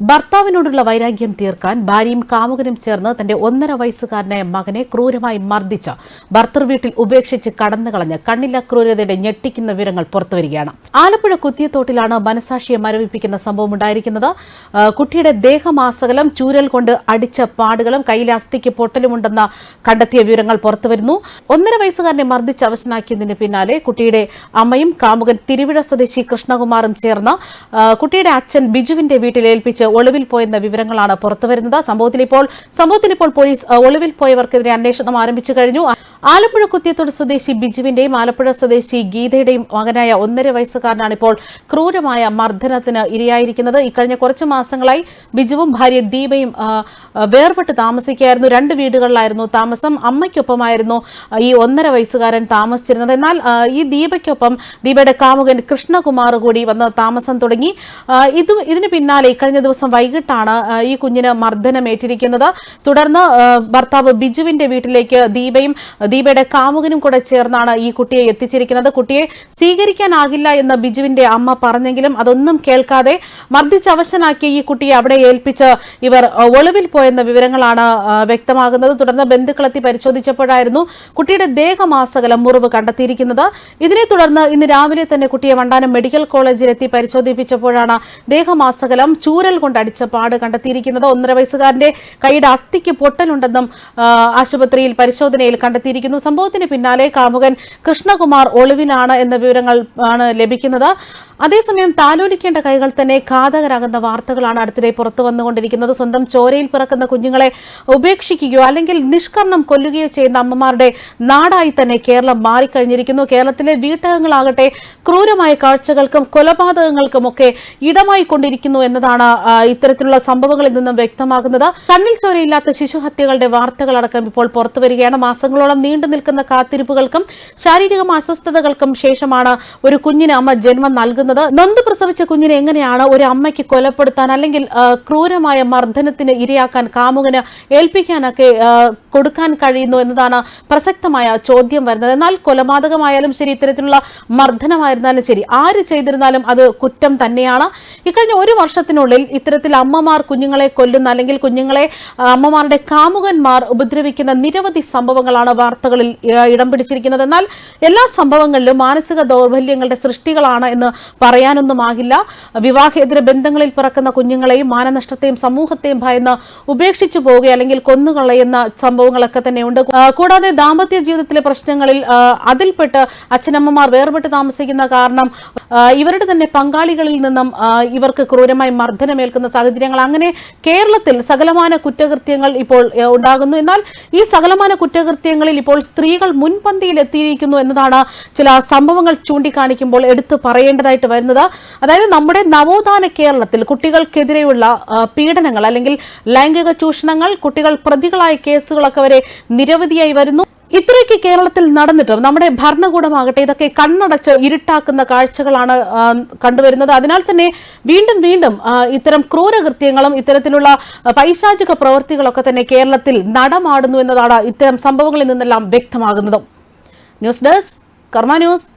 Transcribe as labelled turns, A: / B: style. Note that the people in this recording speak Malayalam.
A: ഭർത്താവിനോടുള്ള വൈരാഗ്യം തീർക്കാൻ ഭാര്യയും കാമുകനും ചേർന്ന് തന്റെ ഒന്നര വയസ്സുകാരനായ മകനെ ക്രൂരമായി മർദ്ദിച്ച ഭർത്തൃ വീട്ടിൽ ഉപേക്ഷിച്ച് കടന്നു കളഞ്ഞ് കണ്ണില്ല ക്രൂരതയുടെ ഞെട്ടിക്കുന്ന വിവരങ്ങൾ പുറത്തുവരികയാണ്. ആലപ്പുഴ കുത്തിയത്തോട്ടിലാണ് മനസാക്ഷിയെ മരവിപ്പിക്കുന്ന സംഭവം ഉണ്ടായിരിക്കുന്നത്. കുട്ടിയുടെ ദേഹമാസകലം ചൂരൽ കൊണ്ട് അടിച്ച പാടുകളും കയ്യിലെ അസ്ഥിക്ക് പൊട്ടലുമുണ്ടെന്ന കണ്ടെത്തിയ വിവരങ്ങൾ പുറത്തുവരുന്നു. ഒന്നര വയസ്സുകാരനെ മർദ്ദിച്ച് അവശനാക്കിയതിന് പിന്നാലെ കുട്ടിയുടെ അമ്മയും കാമുകൻ തിരുവിഴ സ്വദേശി കൃഷ്ണകുമാറും ചേർന്ന് കുട്ടിയുടെ അച്ഛൻ ബിജുവിന്റെ വീട്ടിൽ ഏൽപ്പിച്ച് ഒളിവിൽ പോയെന്ന വിവരങ്ങളാണ് പുറത്തുവരുന്നത്. സംഭവത്തിൽ ഇപ്പോൾ സംഭവത്തിൽ ഇപ്പോൾ പോലീസ് ഒളിവിൽ പോയവർക്കെതിരെ അന്വേഷണം ആരംഭിച്ചു കഴിഞ്ഞു. ആലപ്പുഴ കുത്തിയത്തോട് സ്വദേശി ബിജുവിന്റെയും ആലപ്പുഴ സ്വദേശി ഗീതയുടെയും മകനായ ഒന്നര വയസ്സുകാരനാണ് ഇപ്പോൾ ക്രൂരമായ മർദ്ദനത്തിന് ഇരയായിരിക്കുന്നത്. ഇക്കഴിഞ്ഞ കുറച്ച് മാസങ്ങളായി ബിജുവും ഭാര്യ ദീപയും വേർപെട്ട് താമസിക്കുകയായിരുന്നു. രണ്ട് വീടുകളിലായിരുന്നു താമസം. അമ്മയ്ക്കൊപ്പമായിരുന്നു ഈ ഒന്നര വയസ്സുകാരൻ താമസിച്ചിരുന്നത്. എന്നാൽ ഈ ദീപയ്ക്കൊപ്പം ദീപയുടെ കാമുകൻ കൃഷ്ണകുമാർ കൂടി വന്ന് താമസം തുടങ്ങി. ഇത് ഇതിന് പിന്നാലെ ഇക്കഴിഞ്ഞ ദിവസം വൈകിട്ടാണ് ഈ കുഞ്ഞിന് മർദ്ദനമേറ്റിരിക്കുന്നത്. തുടർന്ന് ഭർത്താവ് ബിജുവിന്റെ വീട്ടിലേക്ക് ദീപയും ദീപയുടെ കാമുകനും കൂടെ ചേർന്നാണ് ഈ കുട്ടിയെ എത്തിച്ചിരിക്കുന്നത്. കുട്ടിയെ സ്വീകരിക്കാനാകില്ല എന്ന് ബിജുവിന്റെ അമ്മ പറഞ്ഞെങ്കിലും അതൊന്നും കേൾക്കാതെ മർദ്ദിച്ചവശനാക്കി ഈ കുട്ടിയെ അവിടെ ഏൽപ്പിച്ച് ഇവർ ഒളിവിൽ പോയെന്ന വിവരങ്ങളാണ് വ്യക്തമാകുന്നത്. തുടർന്ന് ബന്ധുക്കളെത്തി പരിശോധിച്ചപ്പോഴായിരുന്നു കുട്ടിയുടെ ദേഹമാസകലം മുറിവ് കണ്ടെത്തിയിരിക്കുന്നത്. ഇതിനെ തുടർന്ന് ഇന്ന് രാവിലെ തന്നെ കുട്ടിയെ വണ്ടാനം മെഡിക്കൽ കോളേജിലെത്തി പരിശോധിപ്പിച്ചപ്പോഴാണ് ദേഹമാസകലം ചൂരൽ കൊണ്ടടിച്ച പാട് കണ്ടെത്തിയിരിക്കുന്നത്. ഒന്നര വയസ്സുകാരന്റെ കൈയുടെ അസ്ഥിക്ക് പൊട്ടലുണ്ടെന്നും ആശുപത്രിയിൽ പരിശോധനയിൽ സംഭവത്തിന് പിന്നാലെ കാമുകൻ കൃഷ്ണകുമാർ ഒളിവിലാണ് എന്ന വിവരങ്ങൾ ആണ് ലഭിക്കുന്നത്. അതേസമയം താലോലിക്കേണ്ട കൈകൾ തന്നെ ഘാതകരാകുന്ന വാർത്തകളാണ് അടുത്തിടെ പുറത്തു വന്നുകൊണ്ടിരിക്കുന്നത്. സ്വന്തം ചോരയിൽ പിറക്കുന്ന കുഞ്ഞുങ്ങളെ ഉപേക്ഷിക്കുകയോ അല്ലെങ്കിൽ നിഷ്കർണം കൊല്ലുകയോ ചെയ്യുന്ന അമ്മമാരുടെ നാടായി തന്നെ കേരളം മാറിക്കഴിഞ്ഞിരിക്കുന്നു. കേരളത്തിലെ വീട്ടകങ്ങളാകട്ടെ ക്രൂരമായ കാഴ്ചകൾക്കും കൊലപാതകങ്ങൾക്കും ഒക്കെ ഇടമായി കൊണ്ടിരിക്കുന്നു എന്നതാണ് ഇത്തരത്തിലുള്ള സംഭവങ്ങളിൽ നിന്നും വ്യക്തമാകുന്നത്. കണ്ണിൽ ചോരയില്ലാത്ത ശിശുഹത്യകളുടെ വാർത്തകളടക്കം ഇപ്പോൾ പുറത്തു വരികയാണ്. മാസങ്ങളോളം നീണ്ടു നിൽക്കുന്ന കാത്തിരിപ്പുകൾക്കും ശാരീരിക അസ്വസ്ഥതകൾക്കും ശേഷമാണ് ഒരു കുഞ്ഞിന് അമ്മ ജന്മം നൽകുന്നത്. നൊന്ത് പ്രസവിച്ച കുഞ്ഞിനെ എങ്ങനെയാണ് ഒരു അമ്മയ്ക്ക് കൊലപ്പെടുത്താൻ അല്ലെങ്കിൽ ക്രൂരമായ മർദ്ദനത്തിന് ഇരയാക്കാൻ കാമുകന് ഏൽപ്പിക്കാനൊക്കെ കൊടുക്കാൻ കഴിയുന്നു എന്നതാണ് പ്രസക്തമായ ചോദ്യം വരുന്നത്. എന്നാൽ കൊലപാതകമായാലും ശരി ഇത്തരത്തിലുള്ള മർദ്ദനമായിരുന്നാലും ശരി ആര് ചെയ്തിരുന്നാലും അത് കുറ്റം തന്നെയാണ്. ഇക്കഴിഞ്ഞ ഒരു വർഷത്തിനുള്ളിൽ ഇത്തരത്തിൽ അമ്മമാർ കുഞ്ഞുങ്ങളെ കൊല്ലുന്ന അല്ലെങ്കിൽ കുഞ്ഞുങ്ങളെ അമ്മമാരുടെ കാമുകന്മാർ ഉപദ്രവിക്കുന്ന നിരവധി സംഭവങ്ങളാണ് വാർത്തകളിൽ ഇടം പിടിച്ചിരിക്കുന്നത്. എന്നാൽ എല്ലാ സംഭവങ്ങളിലും മാനസിക ദൗർബല്യങ്ങളുടെ സൃഷ്ടികളാണ് എന്ന് പറയാനൊന്നുമാകില്ല വിവാഹേതര ബന്ധങ്ങളിൽ പിറക്കുന്ന കുഞ്ഞുങ്ങളെയും മാനനഷ്ടത്തെയും സമൂഹത്തെയും ഭയന്ന് ഉപേക്ഷിച്ചു പോവുക അല്ലെങ്കിൽ കൊന്നുകളയുന്ന സംഭവങ്ങളൊക്കെ തന്നെയുണ്ട്. കൂടാതെ ദാമ്പത്യ ജീവിതത്തിലെ പ്രശ്നങ്ങളിൽ അതിൽപ്പെട്ട് അച്ഛനമ്മമാർ വേർപെട്ട് താമസിക്കുന്ന കാരണം ഇവരുടെ തന്നെ പങ്കാളികളിൽ നിന്നും ഇവർക്ക് ക്രൂരമായി മർദ്ദനമേൽക്കുന്ന സാഹചര്യങ്ങൾ. അങ്ങനെ കേരളത്തിൽ സകലമാന കുറ്റകൃത്യങ്ങൾ ഇപ്പോൾ ഉണ്ടാകുന്നു. എന്നാൽ ഈ സകലമാന കുറ്റകൃത്യങ്ങളിൽ ഇപ്പോൾ സ്ത്രീകൾ മുൻപന്തിയിൽ എത്തിയിരിക്കുന്നു എന്നതാണ് ചില സംഭവങ്ങൾ ചൂണ്ടിക്കാണിക്കുമ്പോൾ എടുത്തു പറയേണ്ടതായിട്ട് വരുന്നത്. അതായത് നമ്മുടെ നവോത്ഥാന കേരളത്തിൽ കുട്ടികൾക്കെതിരെയുള്ള പീഡനങ്ങൾ അല്ലെങ്കിൽ ലൈംഗിക ചൂഷണങ്ങൾ കുട്ടികൾ പ്രതികളായ കേസുകളൊക്കെ വരെ നിരവധിയായി വരുന്നു. ഇത്രയൊക്കെ കേരളത്തിൽ നടന്നിട്ടും നമ്മുടെ ഭരണകൂടമാകട്ടെ ഇതൊക്കെ കണ്ണടച്ച് ഇരുട്ടാക്കുന്ന കാഴ്ചകളാണ് കണ്ടുവരുന്നത്. അതിനാൽ തന്നെ വീണ്ടും വീണ്ടും ഇത്തരം ക്രൂരകൃത്യങ്ങളും ഇത്തരത്തിലുള്ള പൈശാചിക പ്രവൃത്തികളൊക്കെ തന്നെ കേരളത്തിൽ നടമാടുന്നു എന്നതാണ് ഇത്തരം സംഭവങ്ങളിൽ നിന്നെല്ലാം വ്യക്തമാകുന്നതും. News desk Karma news.